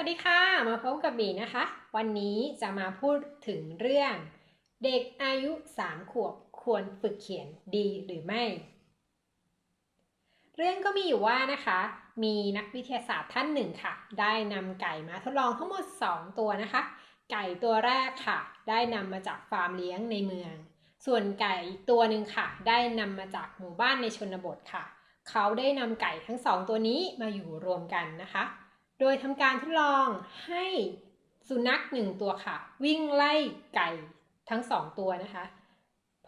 วัสดีค่ะ มาพบกับบีนะคะ วันนี้จะมาพูดถึงเรื่อง เด็กอายุ 3 ขวบควรฝึกเขียนดีหรือไม่ เรื่องก็มีอยู่ว่านะคะ มีนักวิทยาศาสตร์ท่านหนึ่งค่ะ ได้นำไก่มาทดลองทั้งหมด 2 ตัวนะคะ ไก่ตัวแรกค่ะ ได้นำมาจากฟาร์มเลี้ยงในเมือง ส่วนไก่ตัวหนึ่งค่ะ ได้นำมาจากหมู่บ้านในชนบทค่ะ เขาได้นำไก่ทั้งสองตัวนี้มาอยู่รวมกันนะคะ โดยทำการทดลองให้สุนัขหนึ่งตัวค่ะ วิ่งไล่ไก่ทั้งสองตัวนะคะ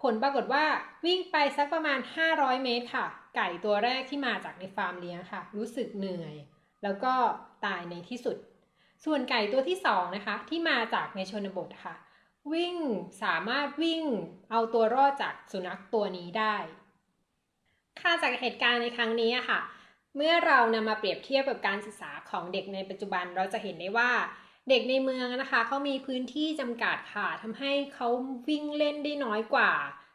ผลปรากฏว่าวิ่งไปสักประมาณ 500 เมตรค่ะ ไก่ตัวแรกที่มาจากในฟาร์มเลี้ยงค่ะ รู้สึกเหนื่อย แล้วก็ตายในที่สุด ส่วนไก่ตัวที่สองนะคะ ที่มาจากในชนบทค่ะ วิ่งสามารถวิ่งเอาตัวรอดจากสุนัขตัวนี้ได้ ค่าจากเหตุการณ์ในครั้งนี้ค่ะ เมื่อเรานำมาเปรียบเทียบกับการศึกษาของเด็กในปัจจุบันเราจะเห็นได้ว่าเด็กในเมืองนะคะเขามีพื้นที่จำกัดค่ะทำให้เขาวิ่งเล่นได้น้อยกว่า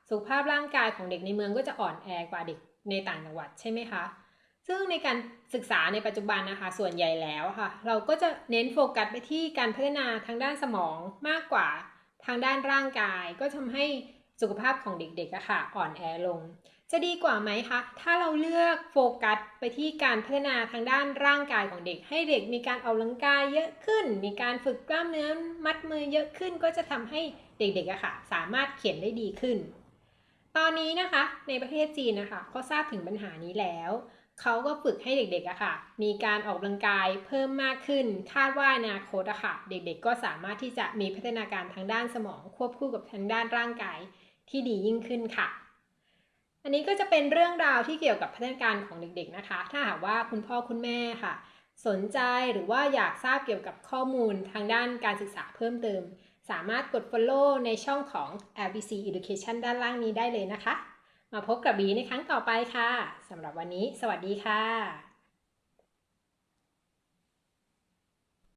สุขภาพร่างกายของเด็กในเมืองก็จะอ่อนแอกว่าเด็กในต่างจังหวัดใช่ไหมคะซึ่งในการศึกษาในปัจจุบันนะคะ ส่วนใหญ่แล้วค่ะ เราก็จะเน้นโฟกัสไปที่การพัฒนาทางด้านสมองมากกว่าทางด้านร่างกาย ก็ทำให้ สุขภาพของเด็กๆอะค่ะอ่อนแอลง จะดีกว่าไหมคะ ถ้าเราเลือกโฟกัสไปที่การพัฒนาทางด้านร่างกายของเด็ก ให้เด็กมีการออกกำลังกายเยอะขึ้น มีการฝึกกล้ามเนื้อมัดมือเยอะขึ้น ก็จะทำให้เด็กๆอะค่ะ สามารถเขียนได้ดีขึ้น ตอนนี้นะคะในประเทศจีนนะคะเขาทราบถึงปัญหานี้แล้วเขาก็ฝึกให้เด็กๆอะค่ะ มีการออกกำลังกายเพิ่มมากขึ้น คาดว่าอนาคตอะค่ะ เด็กๆก็สามารถที่จะมีพัฒนาการทางด้านสมองควบคู่กับทางด้านร่างกาย ที่ดียิ่งขึ้นค่ะ อันนี้ก็จะเป็นเรื่องราวที่เกี่ยวกับพัฒนาการของเด็กๆนะคะ ถ้าหากว่าคุณพ่อคุณแม่ค่ะ สนใจหรือว่าอยากทราบเกี่ยวกับข้อมูลทางด้านการศึกษาเพิ่มเติม สามารถกด follow ในช่องของ LBC Education ด้านล่างนี้ได้เลยนะคะ มาพบกับบีในครั้งต่อไปค่ะสำหรับวันนี้ สวัสดีค่ะ